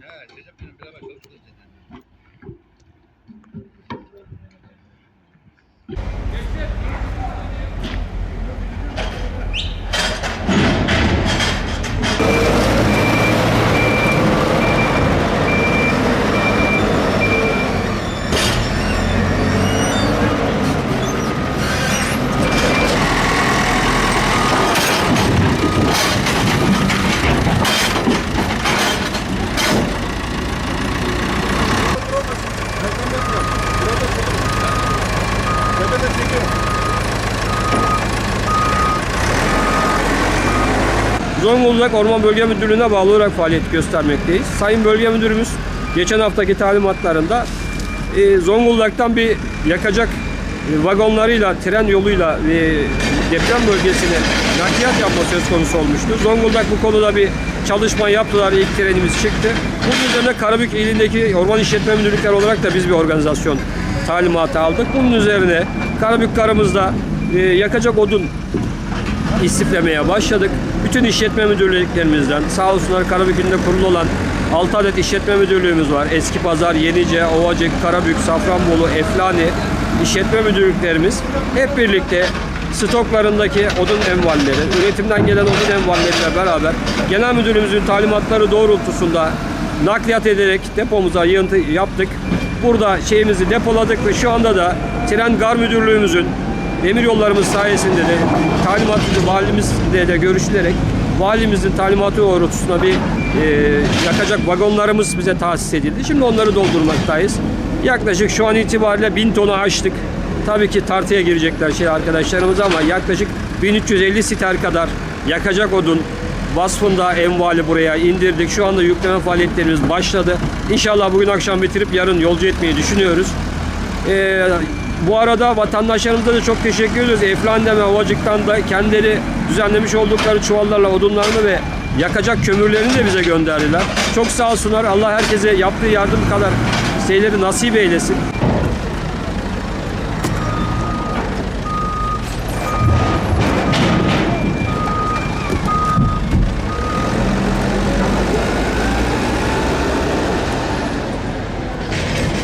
Yeah, Zonguldak Orman Bölge Müdürlüğü'ne bağlı olarak faaliyet göstermekteyiz. Sayın Bölge Müdürümüz geçen haftaki talimatlarında e, Zonguldak'tan bir yakacak e, vagonlarıyla, tren yoluyla e, deprem bölgesine nakliyat yapma söz konusu olmuştu. Zonguldak bu konuda bir çalışma yaptılar. İlk trenimiz çıktı. Bunun üzerine Karabük ilindeki orman işletme müdürlükleri olarak da biz bir organizasyon talimatı aldık. Bunun üzerine Karabük karımızda yakacak odun istiflemeye başladık. Bütün işletme müdürlüklerimizden sağ olsunlar Karabük'ünde kurulu olan 6 adet işletme müdürlüğümüz var. Eski Pazar, Yenice, Ovacık, Karabük, Safranbolu, Eflani işletme müdürlüklerimiz hep birlikte stoklarındaki odun envalleri, üretimden gelen odun envalleriyle beraber genel müdürümüzün talimatları doğrultusunda nakliyat ederek depomuza yığıntı yaptık. Burada şeyimizi depoladık ve şu anda da Tren Gar Müdürlüğümüzün Demir yollarımız sayesinde de talimatlı valimizle de görüşülerek valimizin talimatı doğrultusunda bir e, yakacak vagonlarımız bize tahsis edildi. Şimdi onları doldurmaktayız. Yaklaşık şu an itibariyle 1000 tonu açtık. Tabii ki tartıya girecekler şey arkadaşlarımız ama yaklaşık 1350 siter kadar yakacak odun vasfında envali buraya indirdik. Şu anda yükleme faaliyetlerimiz başladı. İnşallah bugün akşam bitirip yarın yolcu etmeyi düşünüyoruz. Ee, bu arada vatandaşlarımıza da çok teşekkür ediyoruz. Eflande ve Ovacık'tan da kendileri düzenlemiş oldukları çuvallarla odunlarını ve yakacak kömürlerini de bize gönderdiler. Çok sağ olsunlar. Allah herkese yaptığı yardım kadar şeyleri nasip eylesin.